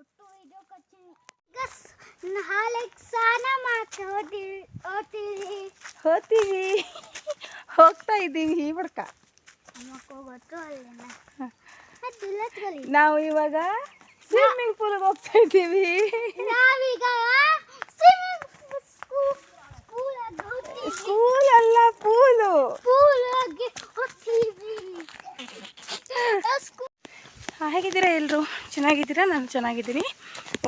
ಒಟ್ಟು ವಿಡಿಯೋ ಹಾಲೆ ಸ್ನಾನ ಮಾಡ್ತಾ ಓದ್ತೀವಿ ಓದ್ತೀವಿ ಹೋಗ್ತೀವಿ ಹೋಗ್ತಾ ಇದ್ದೀವಿ ಬಡ್ಕ. ಗೊತ್ತು ಅಲ್ಲೇನ ಅದು ನಾವು ಇವಾಗ ಸ್ವಿಮ್ಮಿಂಗ್ ಪೂಲ್ಗೆ ಹೋಗ್ತಾ ಇದ್ದೀವಿ. ನಾವೀಗ ಸ್ವಿಮ್ಮಿಂಗ್ ಹೇಗಿದ್ದೀರಾ ಎಲ್ಲರೂ? ಚೆನ್ನಾಗಿದ್ದೀರಾ? ನಾನು ಚೆನ್ನಾಗಿದ್ದೀನಿ.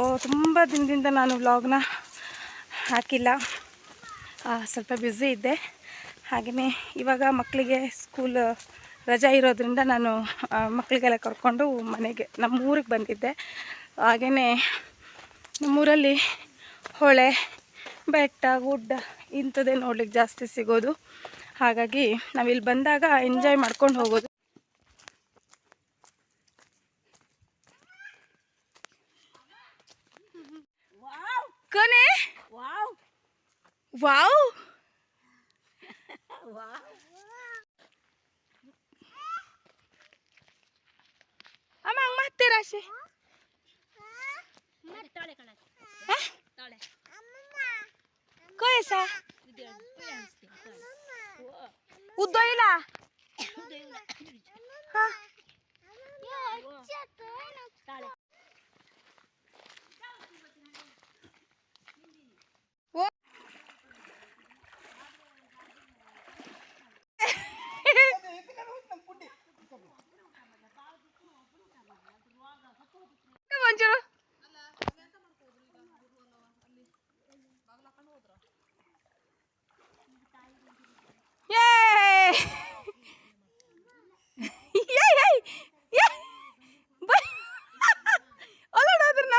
ಓ, ತುಂಬ ದಿನದಿಂದ ನಾನು ವ್ಲಾಗ್ನ ಹಾಕಿಲ್ಲ. ಸ್ವಲ್ಪ ಬ್ಯುಸಿ ಇದ್ದೆ. ಹಾಗೆಯೇ ಇವಾಗ ಮಕ್ಕಳಿಗೆ ಸ್ಕೂಲ್, ರಜಾ ಇರೋದ್ರಿಂದ ನಾನು ಮಕ್ಕಳಿಗೆಲ್ಲ ಕರ್ಕೊಂಡು ಮನೆಗೆ ನಮ್ಮ ಊರಿಗೆ ಬಂದಿದ್ದೆ. ಹಾಗೆಯೇ ನಮ್ಮೂರಲ್ಲಿ ಹೊಳೆ, ಬೆಟ್ಟ, ಗುಡ್ಡ ಇಂಥದ್ದೇ ನೋಡ್ಲಿಕ್ಕೆ ಜಾಸ್ತಿ ಸಿಗೋದು. ಹಾಗಾಗಿ ನಾವಿಲ್ಲಿ ಬಂದಾಗ ಎಂಜಾಯ್ ಮಾಡ್ಕೊಂಡು ಹೋಗೋದು. ওয়াও আমার মাতের আসে কয়েছা উদয়লা হ্যাঁ Yay! Yay, yay! Yay! By ಅಲ್ಲೋಡ ಅದ್ರನ್ನ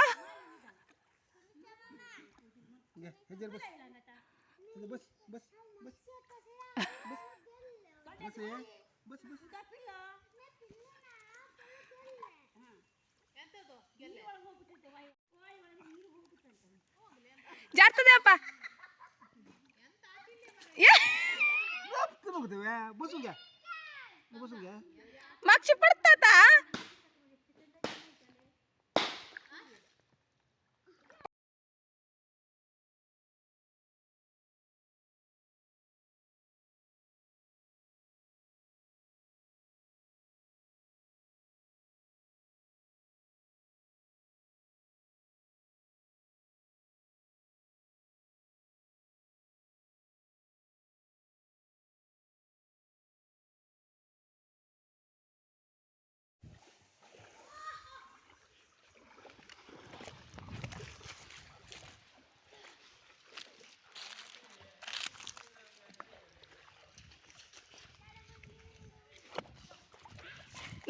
ಹೆಜ್ಜೆ ಬಸ್ ಇದು bus bus bus bus bus bus ಜಾರ್ತದೆ ಅಪ್ಪ ಯಾ बघतो बसून घ्या. बसून घ्या. मागची पडत.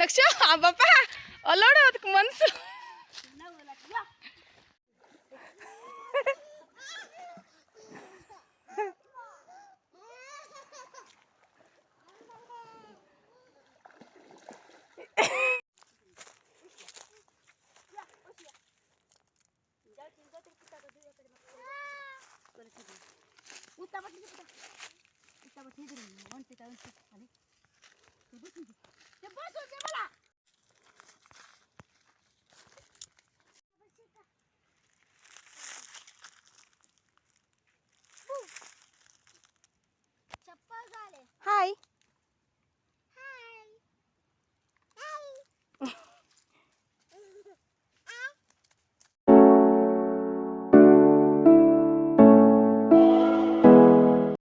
ಲಕ್ಷ ಬಾಪ ಅಲ್ಲೋಡ ಅದಕ್ಕೆ ಮನ್ಸು ಚಪ್ಪಲ್ ಗಾಲೆ ಹಾಯ್